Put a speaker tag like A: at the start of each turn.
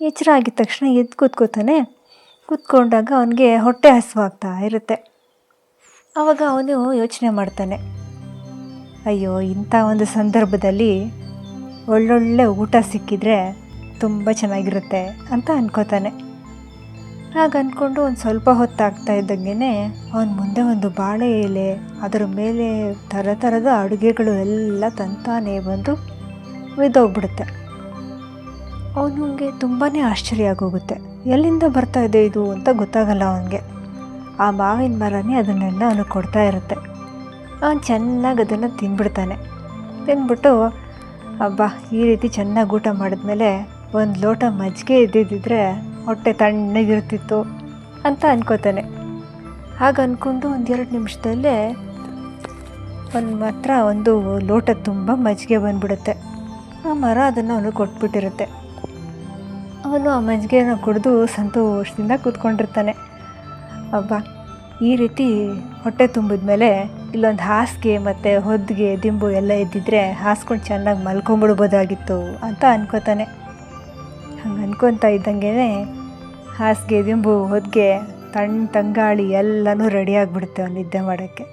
A: ಎಚ್ಚರ ಆಗಿದ ತಕ್ಷಣ ಎದ್ದು ಕೂತ್ಕೋತಾನೆ. ಕೂತ್ಕೊಂಡಾಗ ಅವನಿಗೆ ಹೊಟ್ಟೆ ಹಸಿವಾಗ್ತಾ ಇರುತ್ತೆ. ಆವಾಗ ಅವನು ಯೋಚನೆ ಮಾಡ್ತಾನೆ. ಅಯ್ಯೋ, ಇಂಥ ಒಂದು ಸಂದರ್ಭದಲ್ಲಿ ಒಳ್ಳೊಳ್ಳೆ ಊಟ ಸಿಕ್ಕಿದ್ರೆ ತುಂಬ ಚೆನ್ನಾಗಿರುತ್ತೆ ಅಂತ ಅನ್ಕೋತಾನೆ. ಆಗ ಅಂದ್ಕೊಂಡು ಒಂದು ಸ್ವಲ್ಪ ಹೊತ್ತಾಗ್ತಾ ಇದ್ದಂಗೆ ಅವನ ಮುಂದೆ ಒಂದು ಬಾಳೆ ಎಲೆ, ಅದರ ಮೇಲೆ ಥರ ಥರದ ಅಡುಗೆಗಳು ಎಲ್ಲ ತಂತಾನೇ ಬಂದು ಬಿದ್ದೋಗ್ಬಿಡುತ್ತೆ ಅವನಿಗೆ ತುಂಬಾ ಆಶ್ಚರ್ಯ ಆಗೋಗುತ್ತೆ. ಎಲ್ಲಿಂದ ಬರ್ತಾ ಇದೆ ಇದು ಅಂತ ಗೊತ್ತಾಗಲ್ಲ ಅವನಿಗೆ. ಆ ಮಾವಿನ ಮರನೇ ಅದನ್ನೆಲ್ಲ ಅವನು ಕೊಡ್ತಾ ಇರುತ್ತೆ. ಅವನು ಚೆನ್ನಾಗಿ ಅದನ್ನು ತಿಂದ್ಬಿಡ್ತಾನೆ ತಿಂದ್ಬಿಟ್ಟು ಅಬ್ಬಾ, ಈ ರೀತಿ ಚೆನ್ನಾಗಿ ಊಟ ಮಾಡಿದ್ಮೇಲೆ ಒಂದು ಲೋಟ ಮಜ್ಜಿಗೆ ಇದ್ದಿದ್ದಿದ್ರೆ ಹೊಟ್ಟೆ ತಣ್ಣಗಿರ್ತಿತ್ತು ಅಂತ ಅನ್ಕೋತಾನೆ. ಹಾಗೆ ಅಂದ್ಕೊಂಡು ಒಂದೆರಡು ನಿಮಿಷದಲ್ಲೇ ಒಂದು ಮಾತ್ರ ಒಂದು ಲೋಟ ತುಂಬ ಮಜ್ಜಿಗೆ ಬಂದ್ಬಿಡುತ್ತೆ. ಆ ಮರ ಅದನ್ನು ಅವನು ಕೊಟ್ಬಿಟ್ಟಿರುತ್ತೆ. ಅವನು ಆ ಮಜ್ಜಿಗೆನ ಕುಡಿದು ಸಂತೋಷದಿಂದ ಕೂತ್ಕೊಂಡಿರ್ತಾನೆ. ಅಬ್ಬ, ಈ ರೀತಿ ಹೊಟ್ಟೆ ತುಂಬಿದ ಮೇಲೆ ಇಲ್ಲೊಂದು ಹಾಸಿಗೆ ಮತ್ತು ಹೊದ್ಗೆ, ದಿಂಬು ಎಲ್ಲ ಇದ್ದಿದ್ರೆ ಹಾಸ್ಕೊಂಡು ಚೆನ್ನಾಗಿ ಮಲ್ಕೊಂಬಿಡ್ಬೋದಾಗಿತ್ತು ಅಂತ ಅನ್ಕೋತಾನೆ. ಹಂಗೆ ಅನ್ಕೊತಾ ಇದ್ದಂಗೆ ಹಾಸಿಗೆ, ದಿಂಬು, ಹೊದ್ಗೆ ತಣ್ಣ ತಂಗಾಳಿ ಎಲ್ಲನೂ ರೆಡಿಯಾಗಿಬಿಡುತ್ತೆ ಅವ್ನು ನಿದ್ದೆ ಮಾಡೋಕ್ಕೆ.